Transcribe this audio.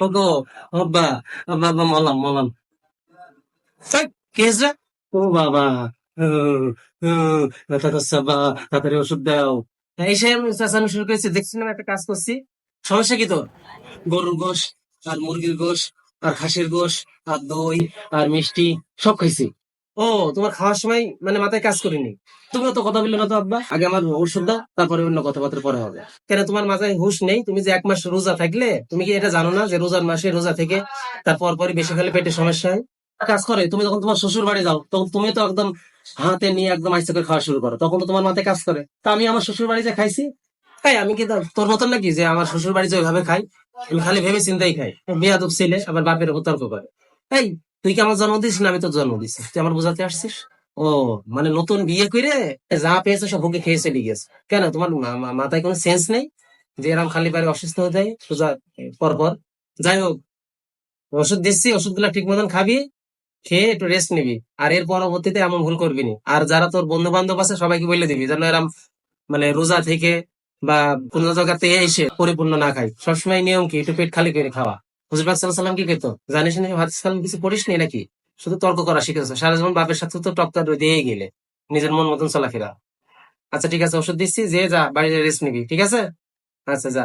ওগো আব্বা আব্বা আব্বা মলাম মলাম এই, কি হয়েছে ও বাবা ও, ও, ব্যথা করছে আব্বা তাড়াতাড়ি ওষুধ দাও এসে আমি শুরু করেছি দেখছিলাম একটা কাজ করছি সমস্যা কি তোর গরুর গোশ আর মুরগির গোশ আর খাসির গোশ আর দই আর মিষ্টি সব খাইছি ও, তোমার খাওয়ার সময় মানে মাথায় কাজ করিনি। তুমিও তো কথা বললে না তো, আব্বা? আগে আমার দাও, তারপরে অন্য কথাবার্তা পরে হবে। কেন, তোমার মাথায় হুশ নেই? তুমি যে এক মাস রোজা থাকলে, তুমি কি এটা জানো না যে রোজার মাসে রোজা থেকে তারপর পরে বেশি পেটে সমস্যা হয়? কাজ করে, তুমি যখন তোমার শ্বশুর বাড়ি যাও, তখন তুমি তো একদম হাতে নিয়ে একদম আইসা করে খাওয়া শুরু করো, তখন তো তোমার মাথায় কাজ করে। তা আমি আমার শ্বশুর বাড়ি যে খাইছি তাই আমি কি তোর মতন নাকি যে আমার শ্বশুর বাড়ি যে ওইভাবে খাই? আমি খালি ভেবে চিন্তাই খাই। বিয়া দুপ ছেলে, আবার বাপের তর্ক করে। এই তুই কি আমার জন্ম দিস না আমি তোর জন্ম দিছি তুই আমার বোঝাতে আসছিস? ও মানে নতুন বিয়ে করে যা পেয়েছে সব বুকে খেয়ে চলে গেছে কেন? তোমার মাথায় কোনো সেন্স নেই? যে এরকম খালি পারে অসুস্থ হয়ে যায়, সোজা পর পর যাই হোক, ওষুধ দিচ্ছি ওষুধগুলা ঠিক মতন খাবি, খেয়ে একটু রেস্ট নিবি। আর এর পরবর্তীতে এমন ভুল করবি না। আর যারা তোর বন্ধু বান্ধব আছে, সবাইকে বলে দিবি যেন এরম মানে রোজা থেকে বা কোন জায়গাতে এসে পরিপূর্ণ না খাই সবসময় নিয়ম কি? একটু পেট খালি করে খাওয়া। হুজুর পাক সাল্লাহ কি খেত জানিস না, হাদিস কিছু পড়িস নি নাকি? শুধু তর্ক করা শিখেছ সারা জীবন বাপের সাথে তো টক্কর দিয়ে গেলে, নিজের মন মতন চলাফেরা। আচ্ছা ঠিক আছে, ওষুধ দিচ্ছি, যে যা, বাড়িতে রেস্ট নিবি, ঠিক আছে? আচ্ছা যা।